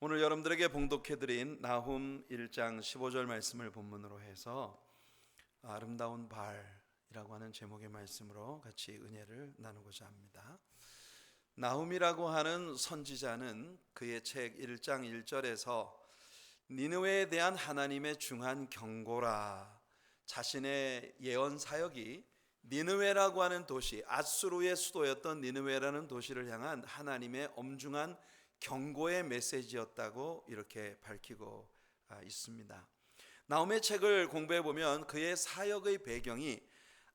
오늘 여러분들에게 봉독해드린 나훔 1장 15절 말씀을 본문으로 해서 아름다운 발이라고 하는 제목의 말씀으로 같이 은혜를 나누고자 합니다. 나훔이라고 하는 선지자는 그의 책 1장 1절에서 니느웨에 대한 하나님의 중한 경고라 자신의 예언 사역이 니느웨라고 하는 도시 아수르의 수도였던 니느웨라는 도시를 향한 하나님의 엄중한 경고의 메시지였다고 이렇게 밝히고 아, 있습니다. 나움의 책을 공부해 보면 그의 사역의 배경이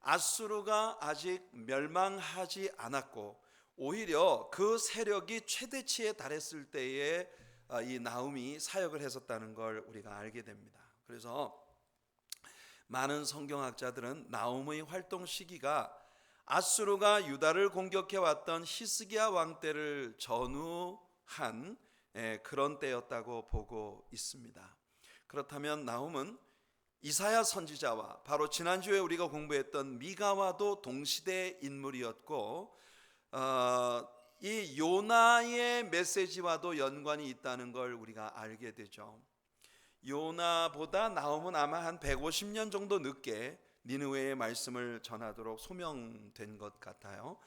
아수르가 아직 멸망하지 않았고 오히려 그 세력이 최대치에 달했을 때에 아, 이 나움이 사역을 했었다는 걸 우리가 알게 됩니다. 그래서 많은 성경학자들은 나움의 활동 시기가 아수르가 유다를 공격해 왔던 히스기야 왕 때를 전후 한 예, 그런 때였다고 보고 있습니다. 그렇다면 나움은 이사야 선지자와 바로 지난주에 우리가 공부했던 미가와도 동시대 인물이었고 어, 이 요나의 메시지와도 연관이 있다는 걸 우리가 알게 되죠. 요나보다 나움은 아마 한 150년 정도 늦게 니느웨의 말씀을 전하도록 소명된 것 같아요.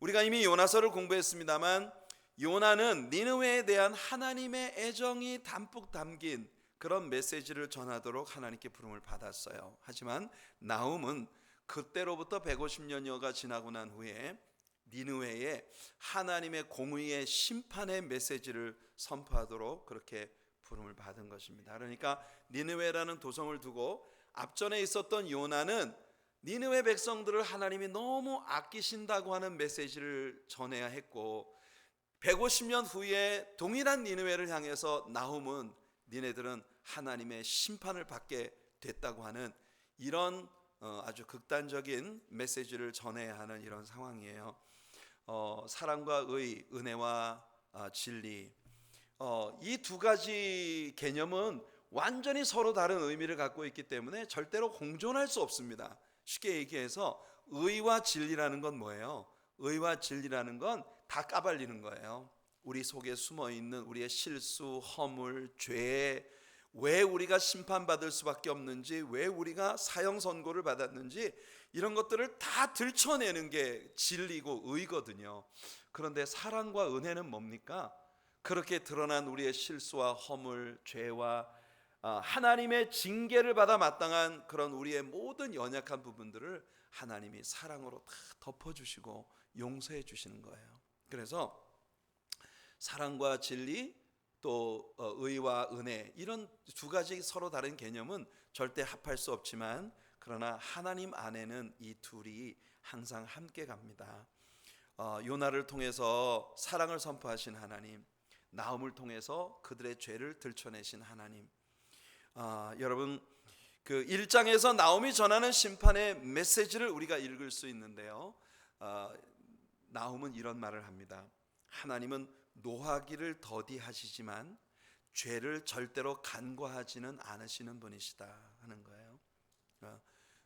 우리가 이미 요나서를 공부했습니다만 요나는 니느웨에 대한 하나님의 애정이 담뿍 담긴 그런 메시지를 전하도록 하나님께 부름을 받았어요. 하지만 나움은 그때로부터 150년여가 지나고 난 후에 니느웨에 하나님의 공의의 심판의 메시지를 선포하도록 그렇게 부름을 받은 것입니다. 그러니까 니느웨라는 도성을 두고 앞전에 있었던 요나는 니느웨 백성들을 하나님이 너무 아끼신다고 하는 메시지를 전해야 했고 150년 후에 동일한 니느웨를 향해서 나훔은 니네들은 하나님의 심판을 받게 됐다고 하는 이런 어, 아주 극단적인 메시지를 전해야 하는 이런 상황이에요. 어, 사랑과 의, 은혜와 아, 진리 어, 이 두 가지 개념은 완전히 서로 다른 의미를 갖고 있기 때문에 절대로 공존할 수 없습니다. 쉽게 얘기해서 의와 진리라는 건 뭐예요? 의와 진리라는 건 다 까발리는 거예요. 우리 속에 숨어 있는 우리의 실수, 허물, 죄, 왜 우리가 심판받을 수밖에 없는지, 왜 우리가 사형 선고를 받았는지 이런 것들을 다 들춰내는 게 진리고 의거든요. 그런데 사랑과 은혜는 뭡니까? 그렇게 드러난 우리의 실수와 허물, 죄와 아, 하나님의 징계를 받아 마땅한 그런 우리의 모든 연약한 부분들을 하나님이 사랑으로 다 덮어주시고 용서해 주시는 거예요. 그래서 사랑과 진리 또 어, 의와 은혜 이런 두 가지 서로 다른 개념은 절대 합할 수 없지만 그러나 하나님 안에는 이 둘이 항상 함께 갑니다. 어, 요나를 통해서 사랑을 선포하신 하나님, 나움을 통해서 그들의 죄를 들춰내신 하나님. 아, 여러분 그 1장에서 나움이 전하는 심판의 메시지를 우리가 읽을 수 있는데요. 아, 나움은 이런 말을 합니다. 하나님은 노하기를 더디하시지만 죄를 절대로 간과하지는 않으시는 분이시다 하는 거예요. 어,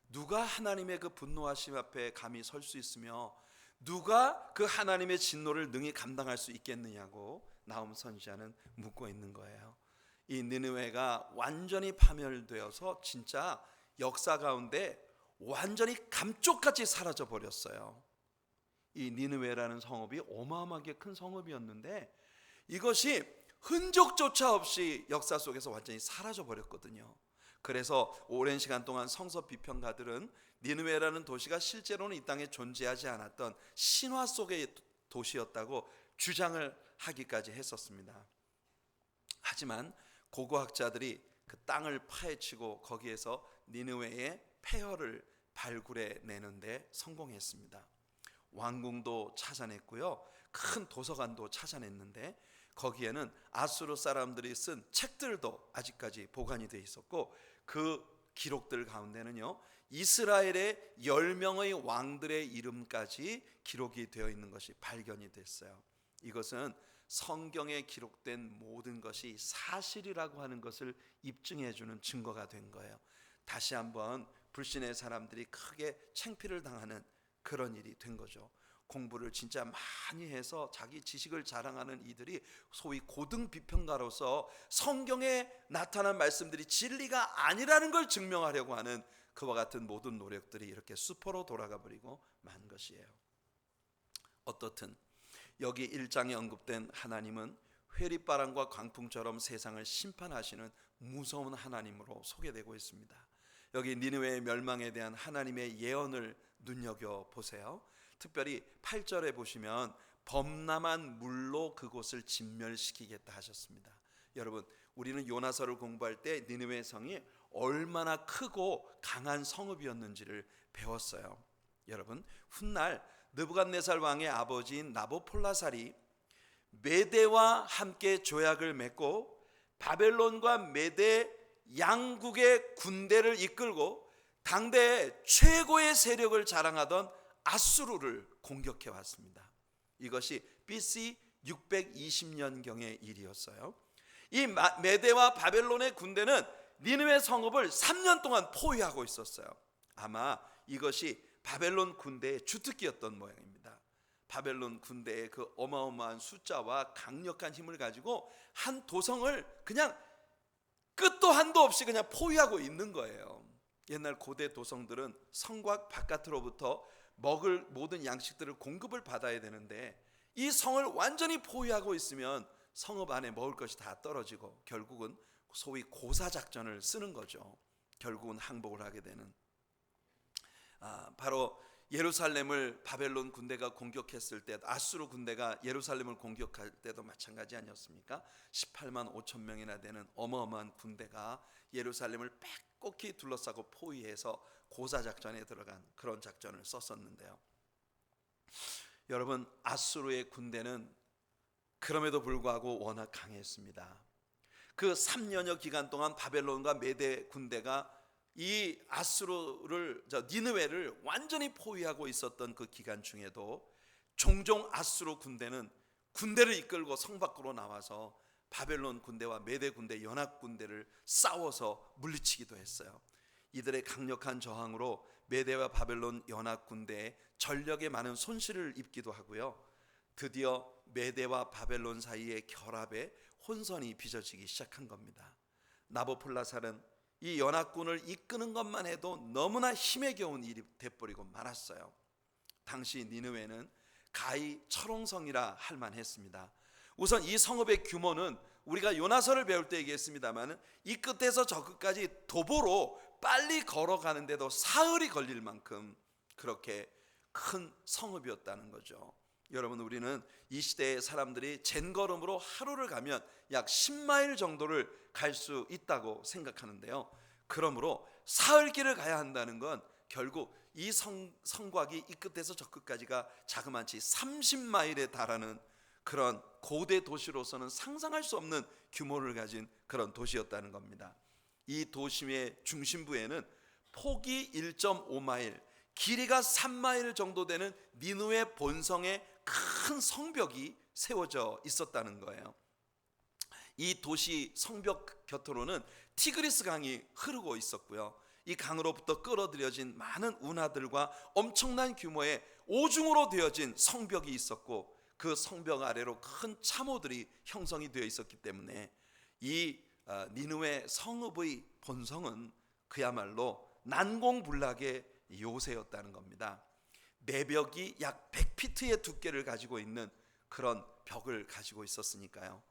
누가 하나님의 그 분노하심 앞에 감히 설 수 있으며 누가 그 하나님의 진노를 능히 감당할 수 있겠느냐고 나움 선지자는 묻고 있는 거예요. 이 느느웨가 완전히 파멸되어서 진짜 역사 가운데 완전히 감쪽같이 사라져 버렸어요. 이 니느웨라는 성읍이 어마어마하게 큰 성읍이었는데 이것이 흔적조차 없이 역사 속에서 완전히 사라져 버렸거든요. 그래서 오랜 시간 동안 성서 비평가들은 니느웨라는 도시가 실제로는 이 땅에 존재하지 않았던 신화 속의 도시였다고 주장을 하기까지 했었습니다. 하지만 고고학자들이 그 땅을 파헤치고 거기에서 니느웨의 폐허를 발굴해 내는데 성공했습니다. 왕궁도 찾아냈고요. 큰 도서관도 찾아냈는데 거기에는 아수르 사람들이 쓴 책들도 아직까지 보관이 돼 있었고 그 기록들 가운데는요. 이스라엘의 10명의 왕들의 이름까지 기록이 되어 있는 것이 발견이 됐어요. 이것은 성경에 기록된 모든 것이 사실이라고 하는 것을 입증해 주는 증거가 된 거예요. 다시 한번 불신의 사람들이 크게 챙피를 당하는 그런 일이 된 거죠. 공부를 진짜 많이 해서 자기 지식을 자랑하는 이들이 소위 고등 비평가로서 성경에 나타난 말씀들이 진리가 아니라는 걸 증명하려고 하는 그와 같은 모든 노력들이 이렇게 수포로 돌아가 버리고 만 것이에요. 어떻든 여기 1장에 언급된 하나님은 회리바람과 광풍처럼 세상을 심판하시는 무서운 하나님으로 소개되고 있습니다. 여기 니느웨의 멸망에 대한 하나님의 예언을 눈여겨 보세요. 특별히 8절에 보시면 범람한 물로 그곳을 진멸시키겠다 하셨습니다. 여러분, 우리는 요나서를 공부할 때 니느웨 성이 얼마나 크고 강한 성읍이었는지를 배웠어요. 여러분, 훗날 느부갓네살 왕의 아버지인 나보폴라살이 메대와 함께 조약을 맺고 바벨론과 메대 양국의 군대를 이끌고 당대 최고의 세력을 자랑하던 아수르를 공격해 왔습니다. 이것이 BC 620년경의 일이었어요. 이 메대와 바벨론의 군대는 니느웨 성읍을 3년 동안 포위하고 있었어요. 아마 이것이 바벨론 군대의 주특기였던 모양입니다. 바벨론 군대의 그 어마어마한 숫자와 강력한 힘을 가지고 한 도성을 그냥 끝도 한도 없이 그냥 포위하고 있는 거예요. 옛날 고대 도성들은 성곽 바깥으로부터 먹을 모든 양식들을 공급을 받아야 되는데 이 성을 완전히 포위하고 있으면 성읍 안에 먹을 것이 다 떨어지고 결국은 소위 고사 작전을 쓰는 거죠. 결국은 항복을 하게 되는. 아, 바로 예루살렘을 바벨론 군대가 공격했을 때 아수르 군대가 예루살렘을 공격할 때도 마찬가지 아니었습니까? 18만 5천 명이나 되는 어마어마한 군대가 예루살렘을 빽 꼬히 둘러싸고 포위해서 고사 작전에 들어간 그런 작전을 썼었는데요. 여러분 아수르의 군대는 그럼에도 불구하고 워낙 강했습니다. 그 3년여 기간 동안 바벨론과 메대 군대가 이 아수르를 저 니느웨를 완전히 포위하고 있었던 그 기간 중에도 종종 아수르 군대는 군대를 이끌고 성 밖으로 나와서 바벨론 군대와 메대 군대 연합 군대를 싸워서 물리치기도 했어요. 이들의 강력한 저항으로 메대와 바벨론 연합 군대에 전력에 많은 손실을 입기도 하고요. 드디어 메대와 바벨론 사이의 결합에 혼선이 빚어지기 시작한 겁니다. 나보폴라살은 이 연합군을 이끄는 것만 해도 너무나 힘에 겨운 일이 돼버리고 말았어요. 당시 니느웨는 가히 철옹성이라 할 만했습니다. 우선 이 성읍의 규모는 우리가 요나서를 배울 때 얘기했습니다만은 이 끝에서 저 끝까지 도보로 빨리 걸어가는데도 사흘이 걸릴 만큼 그렇게 큰 성읍이었다는 거죠. 여러분 우리는 이 시대의 사람들이 젠걸음으로 하루를 가면 약 10마일 정도를 갈 수 있다고 생각하는데요. 그러므로 사흘길을 가야 한다는 건 결국 이 성, 성곽이 이 끝에서 저 끝까지가 자그마치 30마일에 달하는 그런 고대 도시로서는 상상할 수 없는 규모를 가진 그런 도시였다는 겁니다. 이 도심의 중심부에는 폭이 1.5마일, 길이가 3마일 정도 되는 니누의 본성의 큰 성벽이 세워져 있었다는 거예요. 이 도시 성벽 곁으로는 티그리스 강이 흐르고 있었고요. 이 강으로부터 끌어들여진 많은 운하들과 엄청난 규모의 오중으로 되어진 성벽이 있었고 그 성벽 아래로 큰 참호들이 형성이 되어 있었기 때문에 이 아, 니누의 성읍의 본성은 그야말로 난공불락의 요새였다는 겁니다. 내벽이 약 100피트의 두께를 가지고 있는 그런 벽을 가지고 있었으니까요.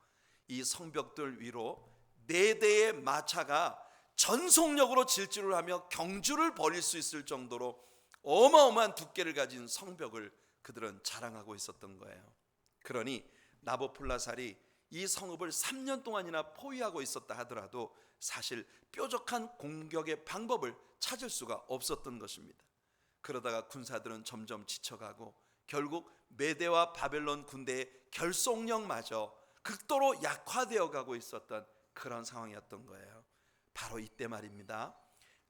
이 성벽들 위로 네 대의 마차가 전속력으로 질주를 하며 경주를 벌일 수 있을 정도로 어마어마한 두께를 가진 성벽을 그들은 자랑하고 있었던 거예요. 그러니 나보폴라살이 이 성읍을 3년 동안이나 포위하고 있었다 하더라도 사실 뾰족한 공격의 방법을 찾을 수가 없었던 것입니다. 그러다가 군사들은 점점 지쳐가고 결국 메대와 바벨론 군대의 결속력마저 극도로 약화되어 가고 있었던 그런 상황이었던 거예요. 바로 이때 말입니다.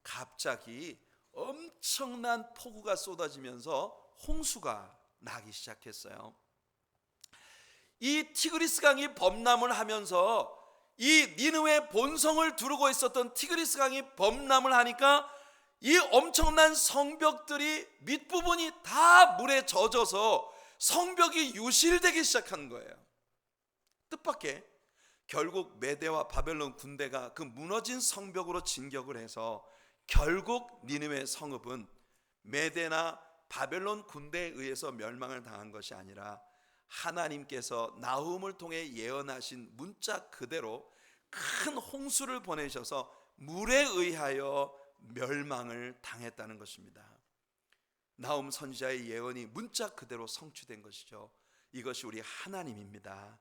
갑자기 엄청난 폭우가 쏟아지면서 홍수가 나기 시작했어요. 이 티그리스 강이 범람을 하면서 이 니느웨 본성을 두르고 있었던 티그리스 강이 범람을 하니까 이 엄청난 성벽들이 밑부분이 다 물에 젖어서 성벽이 유실되기 시작한 거예요. 뜻밖의 결국 메대와 바벨론 군대가 그 무너진 성벽으로 진격을 해서 결국 니느웨 성읍은 메대나 바벨론 군대에 의해서 멸망을 당한 것이 아니라 하나님께서 나훔을 통해 예언하신 문자 그대로 큰 홍수를 보내셔서 물에 의하여 멸망을 당했다는 것입니다. 나훔 선지자의 예언이 문자 그대로 성취된 것이죠. 이것이 우리 하나님입니다.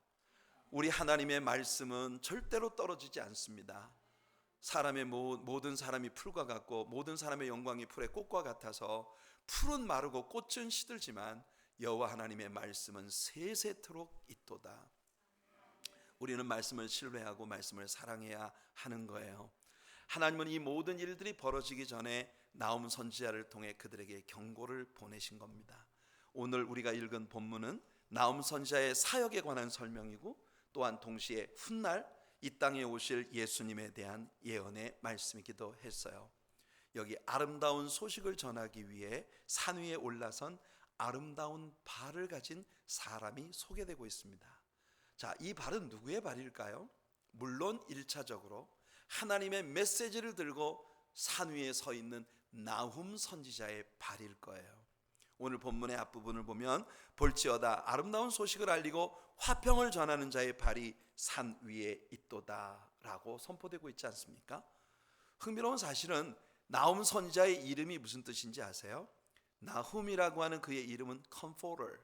우리 하나님의 말씀은 절대로 떨어지지 않습니다. 사람의 모, 모든 사람이 풀과 같고 모든 사람의 영광이 풀의 꽃과 같아서 풀은 마르고 꽃은 시들지만 여호와 하나님의 말씀은 세세토록 있도다. 우리는 말씀을 신뢰하고 말씀을 사랑해야 하는 거예요. 하나님은 이 모든 일들이 벌어지기 전에 나움 선지자를 통해 그들에게 경고를 보내신 겁니다. 오늘 우리가 읽은 본문은 나움 선지자의 사역에 관한 설명이고 또한 동시에 훗날 이 땅에 오실 예수님에 대한 예언의 말씀이기도 했어요. 여기 아름다운 소식을 전하기 위해 산 위에 올라선 아름다운 발을 가진 사람이 소개되고 있습니다. 자, 이 발은 누구의 발일까요? 물론 1차적으로 하나님의 메시지를 들고 산 위에 서 있는 나훔 선지자의 발일 거예요. 오늘 본문의 앞부분을 보면 볼지어다 아름다운 소식을 알리고 화평을 전하는 자의 발이 산 위에 있도다라고 선포되고 있지 않습니까? 흥미로운 사실은 나훔 선지자의 이름이 무슨 뜻인지 아세요? 나훔이라고 하는 그의 이름은 comforter,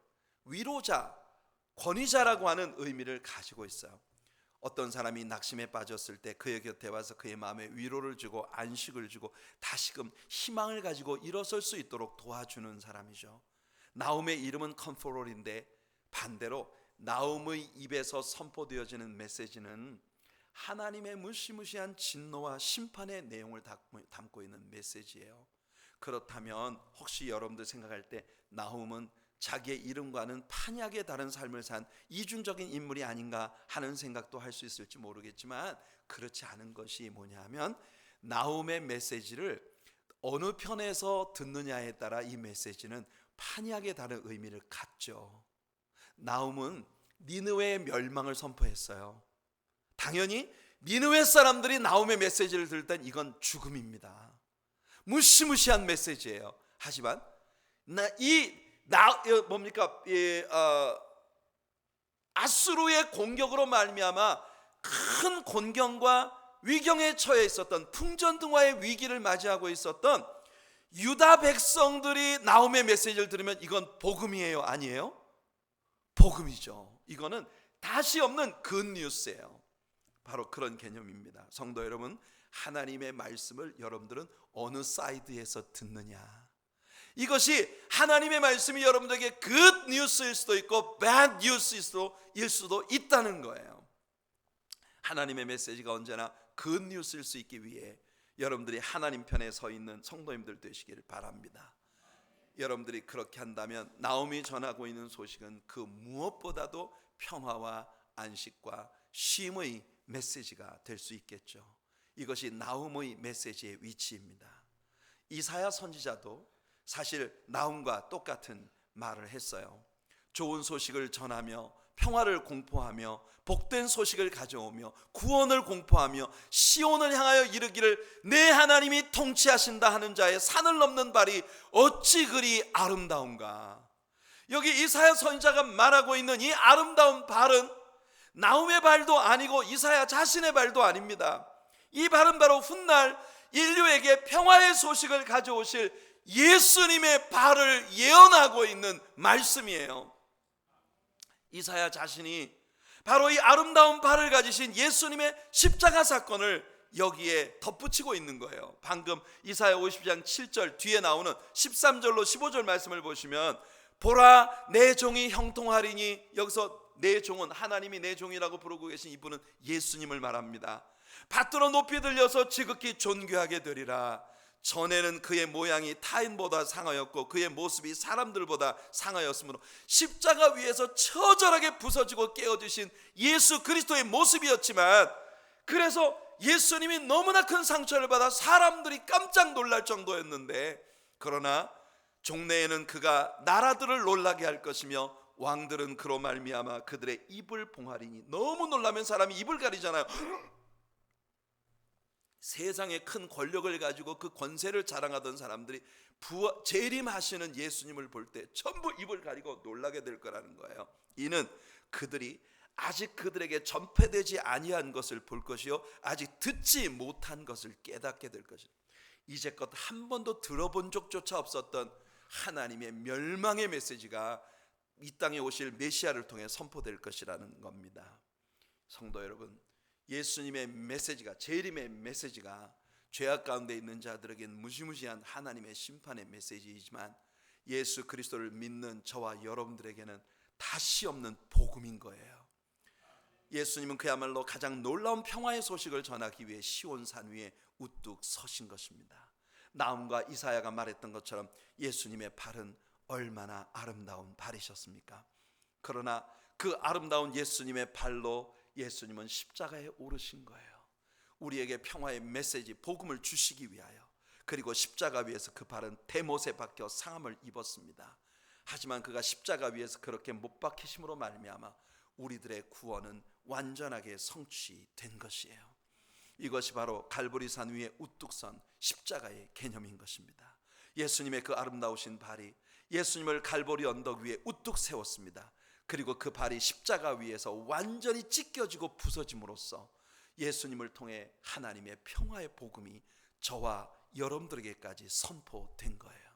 위로자, 권위자라고 하는 의미를 가지고 있어요. 어떤 사람이 낙심에 빠졌을 때 그의 곁에 와서 그의 마음에 위로를 주고 안식을 주고 다시금 희망을 가지고 일어설 수 있도록 도와주는 사람이죠. 나움의 이름은 컴포롤인데 반대로 나움의 입에서 선포되어지는 메시지는 하나님의 무시무시한 진노와 심판의 내용을 담고 있는 메시지예요. 그렇다면 혹시 여러분들 생각할 때 나훔은 자기의 이름과는 판약에 다른 삶을 산 이중적인 인물이 아닌가 하는 생각도 할 수 있을지 모르겠지만 그렇지 않은 것이 뭐냐면 나움의 메시지를 어느 편에서 듣느냐에 따라 이 메시지는 판약에 다른 의미를 갖죠. 나움은 니느웨의 멸망을 선포했어요. 당연히 니느웨 사람들이 나움의 메시지를 들을 땐 이건 죽음입니다. 무시무시한 메시지예요. 하지만 이나 뭡니까 이, 어, 아수르의 공격으로 말미암아 큰 곤경과 위경에 처해 있었던 풍전등화의 위기를 맞이하고 있었던 유다 백성들이 나움의 메시지를 들으면 이건 복음이에요, 아니에요? 복음이죠. 이거는 다시 없는 굿 뉴스예요. 바로 그런 개념입니다. 성도 여러분, 하나님의 말씀을 여러분들은 어느 사이드에서 듣느냐? 이것이 하나님의 말씀이 여러분들에게 good 뉴스일 수도 있고 bad 뉴스일 수도, 있다는 거예요. 하나님의 메시지가 언제나 good 뉴스일 수 있기 위해 여러분들이 하나님 편에 서 있는 성도님들 되시기를 바랍니다. 여러분들이 그렇게 한다면 나옴이 전하고 있는 소식은 그 무엇보다도 평화와 안식과 쉼의 메시지가 될 수 있겠죠. 이것이 나움의 메시지의 위치입니다. 이사야 선지자도 사실 나움과 똑같은 말을 했어요. 좋은 소식을 전하며 평화를 공포하며 복된 소식을 가져오며 구원을 공포하며 시온을 향하여 이르기를 내 하나님이 통치하신다 하는 자의 산을 넘는 발이 어찌 그리 아름다운가. 여기 이사야 선지자가 말하고 있는 이 아름다운 발은 나움의 발도 아니고 이사야 자신의 발도 아닙니다. 이 발은 바로 훗날 인류에게 평화의 소식을 가져오실 예수님의 발을 예언하고 있는 말씀이에요. 이사야 자신이 바로 이 아름다운 발을 가지신 예수님의 십자가 사건을 여기에 덧붙이고 있는 거예요. 방금 이사야 50장 7절 뒤에 나오는 13절로 15절 말씀을 보시면 보라 내 종이 형통하리니 여기서 내 종은 하나님이 내 종이라고 부르고 계신 이분은 예수님을 말합니다. 밭으로 높이 들려서 지극히 존귀하게 되리라. 전에는 그의 모양이 타인보다 상하였고 그의 모습이 사람들보다 상하였으므로 십자가 위에서 처절하게 부서지고 깨어지신 예수 그리스도의 모습이었지만 그래서 예수님이 너무나 큰 상처를 받아 사람들이 깜짝 놀랄 정도였는데 그러나 종래에는 그가 나라들을 놀라게 할 것이며 왕들은 그로 말미암아 그들의 입을 봉하리니 너무 놀라면 사람이 입을 가리잖아요. 세상의 큰 권력을 가지고 그 권세를 자랑하던 사람들이 부하, 재림하시는 예수님을 볼 때 전부 입을 가리고 놀라게 될 거라는 거예요. 이는 그들이 아직 그들에게 전폐되지 아니한 것을 볼 것이요 아직 듣지 못한 것을 깨닫게 될 것이다. 이제껏 한 번도 들어본 적조차 없었던 하나님의 멸망의 메시지가 이 땅에 오실 메시아를 통해 선포될 것이라는 겁니다. 성도 여러분, 예수님의 메시지가 재림의 메시지가 죄악 가운데 있는 자들에겐 무시무시한 하나님의 심판의 메시지이지만 예수 그리스도를 믿는 저와 여러분들에게는 다시 없는 복음인 거예요. 예수님은 그야말로 가장 놀라운 평화의 소식을 전하기 위해 시온산 위에 우뚝 서신 것입니다. 나움과 이사야가 말했던 것처럼 예수님의 발은 얼마나 아름다운 발이셨습니까? 그러나 그 아름다운 예수님의 발로 예수님은 십자가에 오르신 거예요. 우리에게 평화의 메시지 복음을 주시기 위하여 그리고 십자가 위에서 그 발은 대못에 박혀 상함을 입었습니다. 하지만 그가 십자가 위에서 그렇게 못 박히심으로 말미암아 우리들의 구원은 완전하게 성취된 것이에요. 이것이 바로 갈보리산 위에 우뚝 선 십자가의 개념인 것입니다. 예수님의 그 아름다우신 발이 예수님을 갈보리 언덕 위에 우뚝 세웠습니다. 그리고 그 발이 십자가 위에서 완전히 찢겨지고 부서짐으로써 예수님을 통해 하나님의 평화의 복음이 저와 여러분들에게까지 선포된 거예요.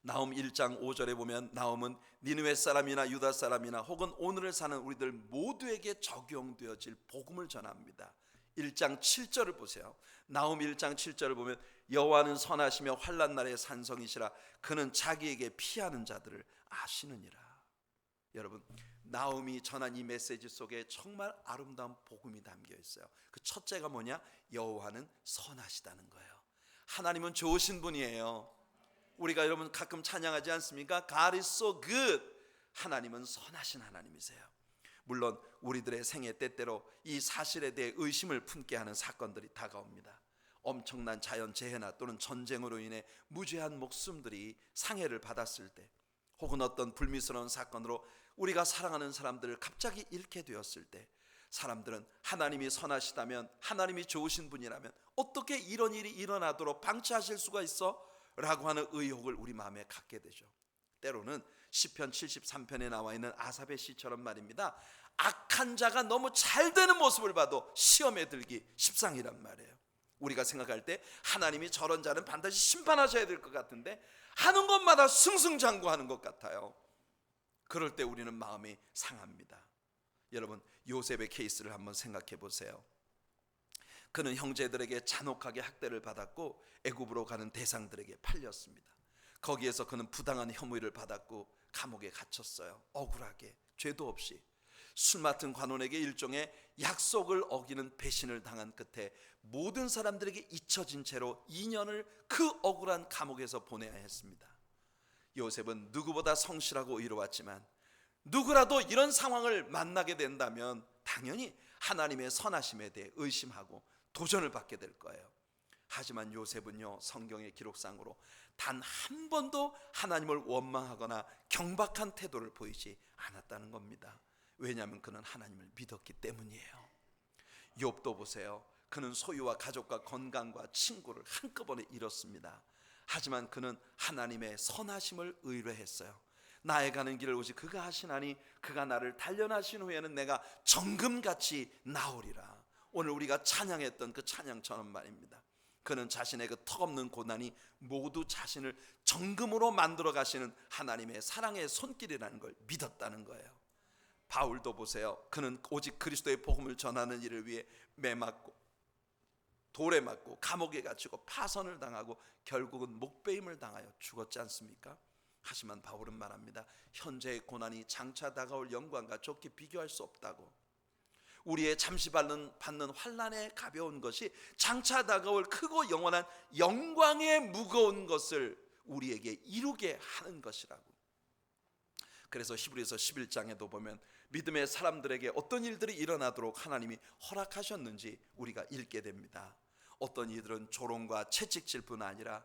나움 1장 5절에 보면 나움은 니느웨 사람이나 유다 사람이나 혹은 오늘을 사는 우리들 모두에게 적용되어질 복음을 전합니다. 1장 7절을 보세요. 나움 1장 7절을 보면 여호와는 선하시며 환난 날의 산성이시라 그는 자기에게 피하는 자들을 아시느니라. 여러분 나움이 전한 이 메시지 속에 정말 아름다운 복음이 담겨 있어요. 그 첫째가 뭐냐? 여호와는 선하시다는 거예요. 하나님은 좋으신 분이에요. 우리가 여러분 가끔 찬양하지 않습니까? God is so good. 하나님은 선하신 하나님이세요. 물론 우리들의 생애 때때로 이 사실에 대해 의심을 품게 하는 사건들이 다가옵니다. 엄청난 자연 재해나 또는 전쟁으로 인해 무죄한 목숨들이 상해를 받았을 때 혹은 어떤 불미스러운 사건으로 우리가 사랑하는 사람들을 갑자기 잃게 되었을 때 사람들은 하나님이 선하시다면 하나님이 좋으신 분이라면 어떻게 이런 일이 일어나도록 방치하실 수가 있어? 라고 하는 의혹을 우리 마음에 갖게 되죠. 때로는 시편 73편에 나와 있는 아삽의 시처럼 말입니다. 악한 자가 너무 잘 되는 모습을 봐도 시험에 들기 십상이란 말이에요. 우리가 생각할 때 하나님이 저런 자는 반드시 심판하셔야 될 것 같은데 하는 것마다 승승장구하는 것 같아요. 그럴 때 우리는 마음이 상합니다. 여러분 요셉의 케이스를 한번 생각해 보세요. 그는 형제들에게 잔혹하게 학대를 받았고 애굽으로 가는 대상들에게 팔렸습니다. 거기에서 그는 부당한 혐의를 받았고 감옥에 갇혔어요. 억울하게 죄도 없이 술 맡은 관원에게 일종의 약속을 어기는 배신을 당한 끝에 모든 사람들에게 잊혀진 채로 2년을 그 억울한 감옥에서 보내야 했습니다. 요셉은 누구보다 성실하고 의로웠지만 누구라도 이런 상황을 만나게 된다면 당연히 하나님의 선하심에 대해 의심하고 도전을 받게 될 거예요. 하지만 요셉은요 성경의 기록상으로 단 한 번도 하나님을 원망하거나 경박한 태도를 보이지 않았다는 겁니다. 왜냐하면 그는 하나님을 믿었기 때문이에요. 욥도 보세요. 그는 소유와 가족과 건강과 친구를 한꺼번에 잃었습니다. 하지만 그는 하나님의 선하심을 의뢰했어요. 나의 가는 길을 오직 그가 하시나니 그가 나를 단련하신 후에는 내가 정금같이 나오리라. 오늘 우리가 찬양했던 그 찬양처럼 말입니다. 그는 자신의 그 턱없는 고난이 모두 자신을 정금으로 만들어 가시는 하나님의 사랑의 손길이라는 걸 믿었다는 거예요. 바울도 보세요. 그는 오직 그리스도의 복음을 전하는 일을 위해 매 맞고 돌에 맞고 감옥에 갇히고 파선을 당하고 결국은 목베임을 당하여 죽었지 않습니까? 하지만 바울은 말합니다. 현재의 고난이 장차 다가올 영광과 좋게 비교할 수 없다고. 우리의 잠시 받는 받는 환란의 가벼운 것이 장차 다가올 크고 영원한 영광의 무거운 것을 우리에게 이루게 하는 것이라고. 그래서 히브리서 11장에도 보면 믿음의 사람들에게 어떤 일들이 일어나도록 하나님이 허락하셨는지 우리가 읽게 됩니다. 어떤 이들은 조롱과 채찍질 뿐 아니라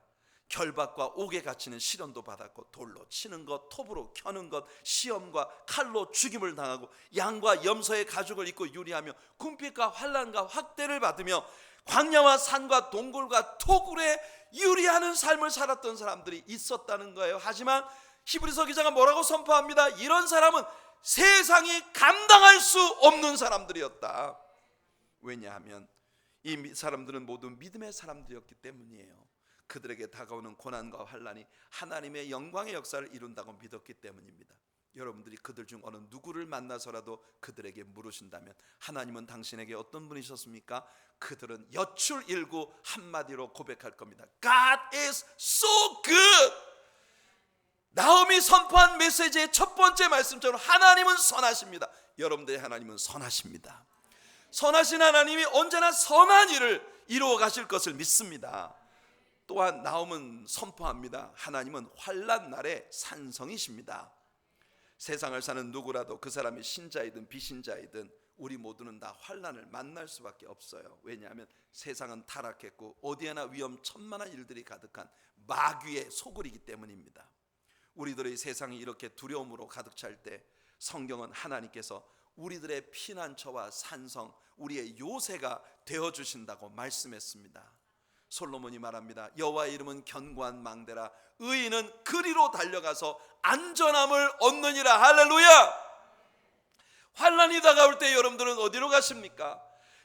결박과 옥에 갇히는 시련도 받았고 돌로 치는 것, 톱으로 켜는 것, 시험과 칼로 죽임을 당하고 양과 염소의 가죽을 입고 유리하며 궁핍과 환란과 확대를 받으며 광야와 산과 동굴과 토굴에 유리하는 삶을 살았던 사람들이 있었다는 거예요. 하지만 히브리서 기자가 뭐라고 선포합니다. 이런 사람은 세상이 감당할 수 없는 사람들이었다. 왜냐하면 이 미- 사람들은 모두 믿음의 사람들이었기 때문이에요. 그들에게 다가오는 고난과 환란이 하나님의 영광의 역사를 이룬다고 믿었기 때문입니다. 여러분들이 그들 중 어느 누구를 만나서라도 그들에게 물으신다면 하나님은 당신에게 어떤 분이셨습니까? 그들은 여출 일구 한마디로 고백할 겁니다. God is so good. 나옴이 선포한 메시지의 첫 번째 말씀처럼 하나님은 선하십니다. 여러분들의 하나님은 선하십니다. 선하신 하나님이 언제나 선한 일을 이루어 가실 것을 믿습니다. 또한 나옴은 선포합니다. 하나님은 환란 날에 산성이십니다. 세상을 사는 누구라도 그 사람이 신자이든 비신자이든 우리 모두는 다 환란을 만날 수밖에 없어요. 왜냐하면 세상은 타락했고 어디에나 위험천만한 일들이 가득한 마귀의 소굴이기 때문입니다. 우리들의 세상이 이렇게 두려움으로 가득 찰 때 성경은 하나님께서 우리들의 피난처와 산성, 우리의 요새가 되어 주신다고 말씀했습니다. 솔로몬이 말합니다. 여호와의 이름은 견고한 망대라 의인은 그리로 달려가서 안전함을 얻느니라. 할렐루야! 환란이 다가올 때 여러분들은 어디로 가십니까?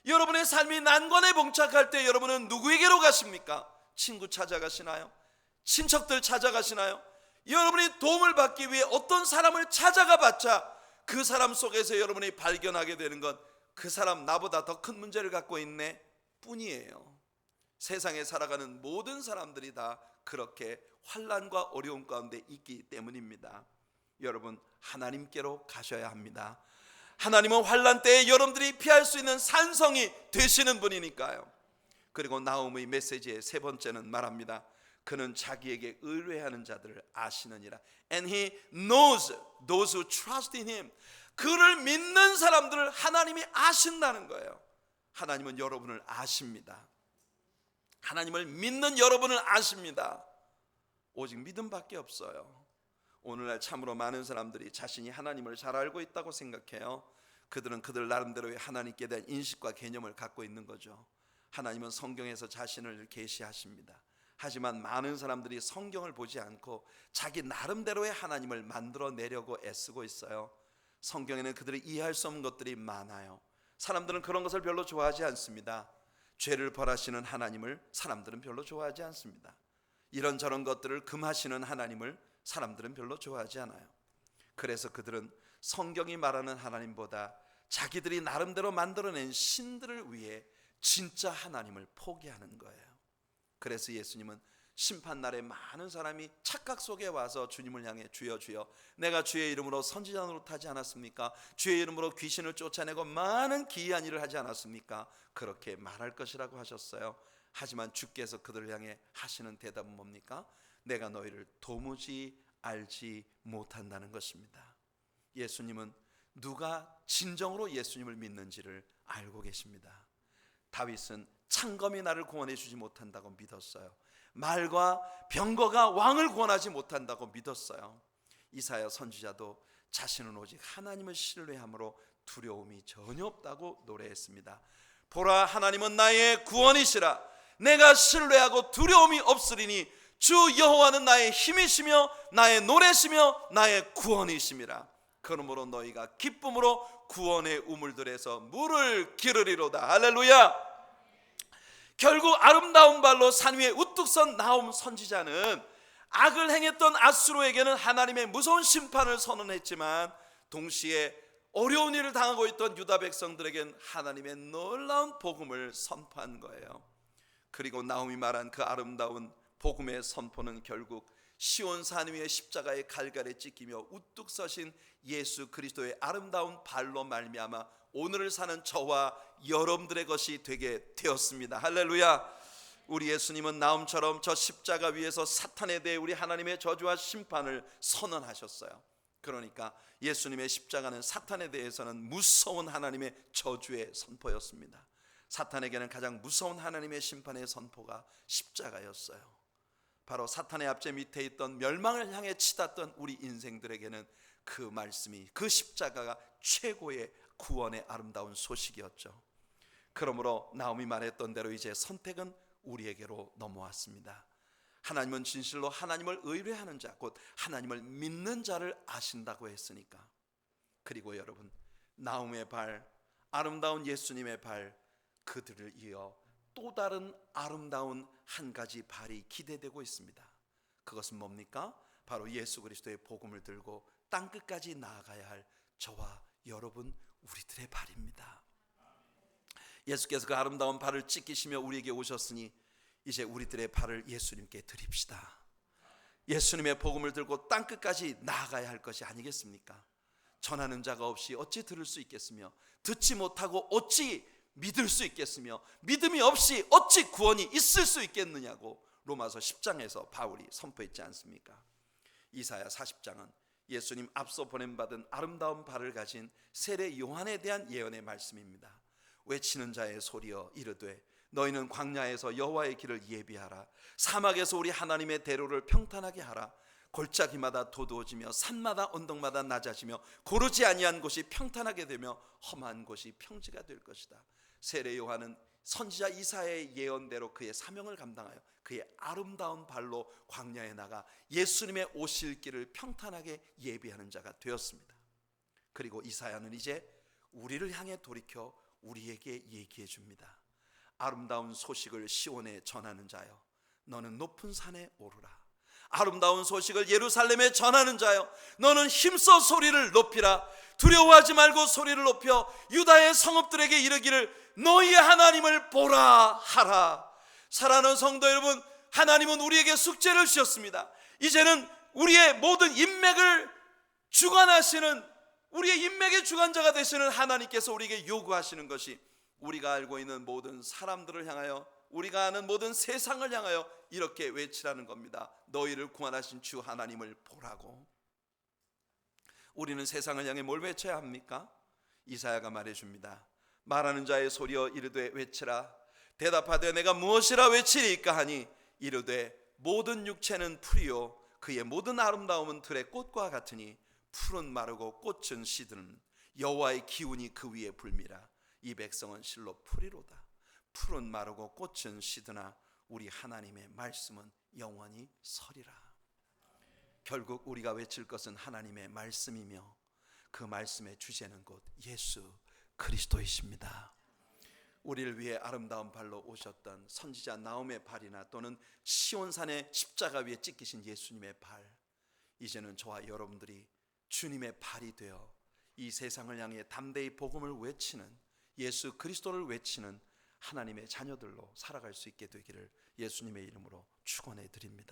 여러분의 삶이 난관에 봉착할 때 여러분은 누구에게로 가십니까? 친구 찾아가시나요? 친척들 찾아가시나요? 여러분이 도움을 받기 위해 어떤 사람을 찾아가 봤자 그 사람 속에서 여러분이 발견하게 되는 건 그 사람 나보다 더 큰 문제를 갖고 있네 뿐이에요. 세상에 살아가는 모든 사람들이 다 그렇게 환란과 어려움 가운데 있기 때문입니다. 여러분 하나님께로 가셔야 합니다. 하나님은 환란 때에 여러분들이 피할 수 있는 산성이 되시는 분이니까요. 그리고 나움의 메시지의 세 번째는 말합니다. 그는 자기에게 의뢰하는 자들을 아시느니라. And he knows those who trust in him. 그를 믿는 사람들을 하나님이 아신다는 거예요. 하나님은 여러분을 아십니다. 하나님을 믿는 여러분을 아십니다. 오직 믿음밖에 없어요. 오늘날 참으로 많은 사람들이 자신이 하나님을 잘 알고 있다고 생각해요. 그들은 그들 나름대로의 하나님께 대한 인식과 개념을 갖고 있는 거죠. 하나님은 성경에서 자신을 계시하십니다. 하지만 많은 사람들이 성경을 보지 않고 자기 나름대로의 하나님을 만들어 내려고 애쓰고 있어요. 성경에는 그들이 이해할 수 없는 것들이 많아요. 사람들은 그런 것을 별로 좋아하지 않습니다. 죄를 벌하시는 하나님을 사람들은 별로 좋아하지 않습니다. 이런저런 것들을 금하시는 하나님을 사람들은 별로 좋아하지 않아요. 그래서 그들은 성경이 말하는 하나님보다 자기들이 나름대로 만들어낸 신들을 위해 진짜 하나님을 포기하는 거예요. 그래서 예수님은 심판 날에 많은 사람이 착각 속에 와서 주님을 향해 주여 주여 내가 주의 이름으로 선지자 노릇하지 않았습니까? 주의 이름으로 귀신을 쫓아내고 많은 기이한 일을 하지 않았습니까? 그렇게 말할 것이라고 하셨어요. 하지만 주께서 그들을 향해 하시는 대답은 뭡니까? 내가 너희를 도무지 알지 못한다는 것입니다. 예수님은 누가 진정으로 예수님을 믿는지를 알고 계십니다. 다윗은 창검이 나를 구원해 주지 못한다고 믿었어요. 말과 병거가 왕을 구원하지 못한다고 믿었어요. 이사야 선지자도 자신은 오직 하나님을 신뢰함으로 두려움이 전혀 없다고 노래했습니다. 보라 하나님은 나의 구원이시라 내가 신뢰하고 두려움이 없으리니 주 여호와는 나의 힘이시며 나의 노래시며 나의 구원이심이라 그러므로 너희가 기쁨으로 구원의 우물들에서 물을 기르리로다 할렐루야 결국 아름다운 발로 산 위에 우뚝 선 나옴 선지자는 악을 행했던 아수로에게는 하나님의 무서운 심판을 선언했지만 동시에 어려운 일을 당하고 있던 유다 백성들에겐 하나님의 놀라운 복음을 선포한 거예요. 그리고 나옴이 말한 그 아름다운 복음의 선포는 결국 시온 산 위에 십자가의 갈갈에 찢기며 우뚝 서신 예수 그리스도의 아름다운 발로 말미암아 오늘을 사는 저와 여러분들의 것이 되게 되었습니다. 할렐루야. 우리 예수님은 나옴처럼 저 십자가 위에서 사탄에 대해 우리 하나님의 저주와 심판을 선언하셨어요. 그러니까 예수님의 십자가는 사탄에 대해서는 무서운 하나님의 저주의 선포였습니다. 사탄에게는 가장 무서운 하나님의 심판의 선포가 십자가였어요. 바로 사탄의 압제 밑에 있던 멸망을 향해 치닫던 우리 인생들에게는 그 말씀이 그 십자가가 최고의 구원의 아름다운 소식이었죠. 그러므로 나옴이 말했던 대로 이제 선택은 우리에게로 넘어왔습니다. 하나님은 진실로 하나님을 의뢰하는 자, 곧 하나님을 믿는 자를 아신다고 했으니까. 그리고 여러분, 나움의 발, 아름다운 예수님의 발, 그들을 이어 또 다른 아름다운 한 가지 발이 기대되고 있습니다. 그것은 뭡니까? 바로 예수 그리스도의 복음을 들고 땅 끝까지 나아가야 할 저와 여러분 우리들의 발입니다. 예수께서 그 아름다운 발을 찢기시며 우리에게 오셨으니 이제 우리들의 발을 예수님께 드립시다. 예수님의 복음을 들고 땅 끝까지 나아가야 할 것이 아니겠습니까? 전하는 자가 없이 어찌 들을 수 있겠으며 듣지 못하고 어찌 믿을 수 있겠으며 믿음이 없이 어찌 구원이 있을 수 있겠느냐고 로마서 10장에서 바울이 선포했지 않습니까? 이사야 40장은 예수님 앞서 보냄받은 아름다운 발을 가진 세례 요한에 대한 예언의 말씀입니다. 외치는 자의 소리여 이르되 너희는 광야에서 여호와의 길을 예비하라 사막에서 우리 하나님의 대로를 평탄하게 하라 골짜기마다 도두어지며 산마다 언덕마다 낮아지며 고르지 아니한 곳이 평탄하게 되며 험한 곳이 평지가 될 것이다. 세례 요한은 선지자 이사의 예언대로 그의 사명을 감당하여 그의 아름다운 발로 광야에 나가 예수님의 오실 길을 평탄하게 예비하는 자가 되었습니다. 그리고 이사야는 이제 우리를 향해 돌이켜 우리에게 얘기해 줍니다. 아름다운 소식을 시온에 전하는 자여 너는 높은 산에 오르라. 아름다운 소식을 예루살렘에 전하는 자여 너는 힘써 소리를 높이라. 두려워하지 말고 소리를 높여 유다의 성읍들에게 이르기를 너희의 하나님을 보라 하라. 사랑하는 성도 여러분 하나님은 우리에게 숙제를 주셨습니다. 이제는 우리의 모든 인맥을 주관하시는 우리의 인맥의 주관자가 되시는 하나님께서 우리에게 요구하시는 것이 우리가 알고 있는 모든 사람들을 향하여 우리가 아는 모든 세상을 향하여 이렇게 외치라는 겁니다. 너희를 구원하신 주 하나님을 보라고. 우리는 세상을 향해 뭘 외쳐야 합니까? 이사야가 말해 줍니다. 말하는 자의 소리여 이르되 외치라. 대답하되 내가 무엇이라 외치리까 하니 이르되 모든 육체는 풀이요 그의 모든 아름다움은 들의 꽃과 같으니 풀은 마르고 꽃은 시드는 여호와의 기운이 그 위에 불미라. 이 백성은 실로 풀이로다. 풀은 마르고 꽃은 시드나 우리 하나님의 말씀은 영원히 서리라. 결국 우리가 외칠 것은 하나님의 말씀이며 그 말씀의 주제는 곧 예수 그리스도이십니다. 우리를 위해 아름다운 발로 오셨던 선지자 나움의 발이나 또는 시온산의 십자가 위에 찢기신 예수님의 발 이제는 저와 여러분들이 주님의 발이 되어 이 세상을 향해 담대히 복음을 외치는 예수 그리스도를 외치는 하나님의 자녀들로 살아갈 수 있게 되기를 예수님의 이름으로 축원해 드립니다.